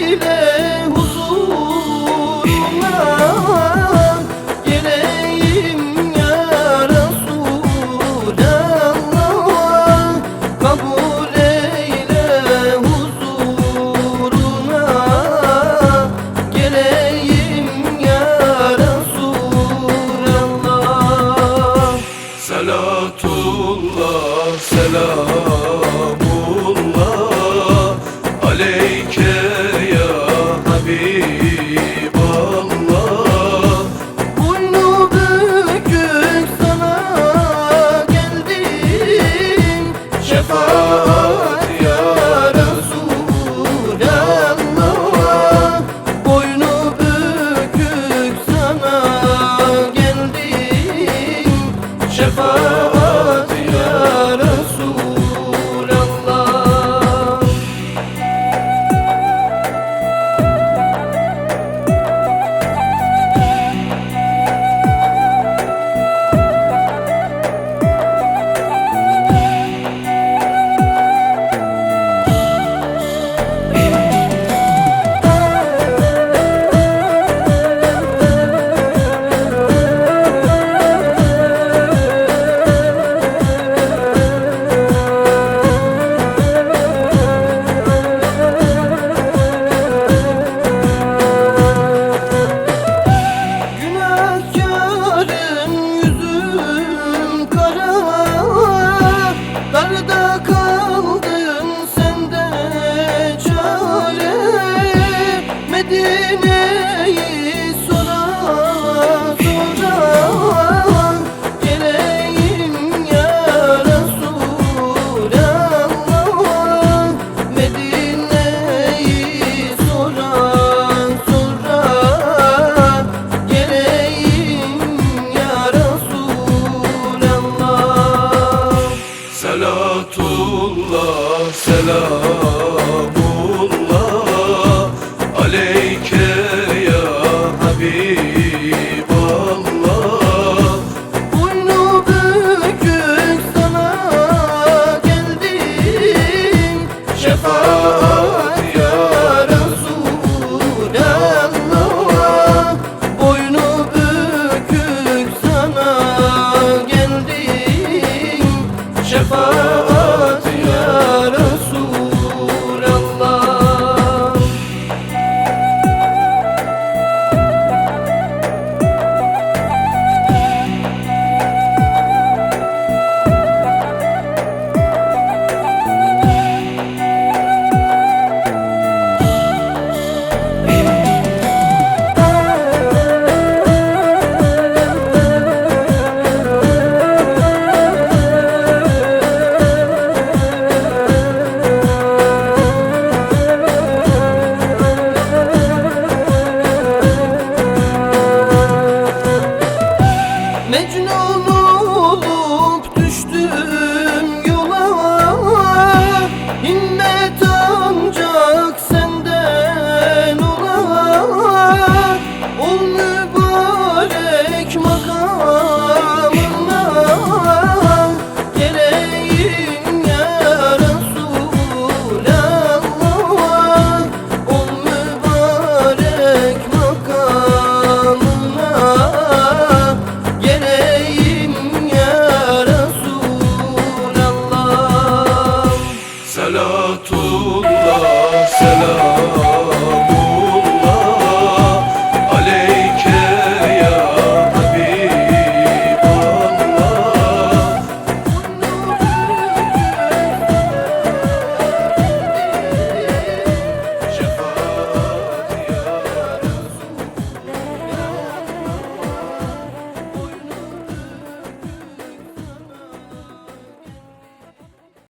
Yeah. aleyke ya Habibi Rahmetullah selamullah. Aleyke ya Habiballah. Boynu sana geldim. Şefaat Salatullah selam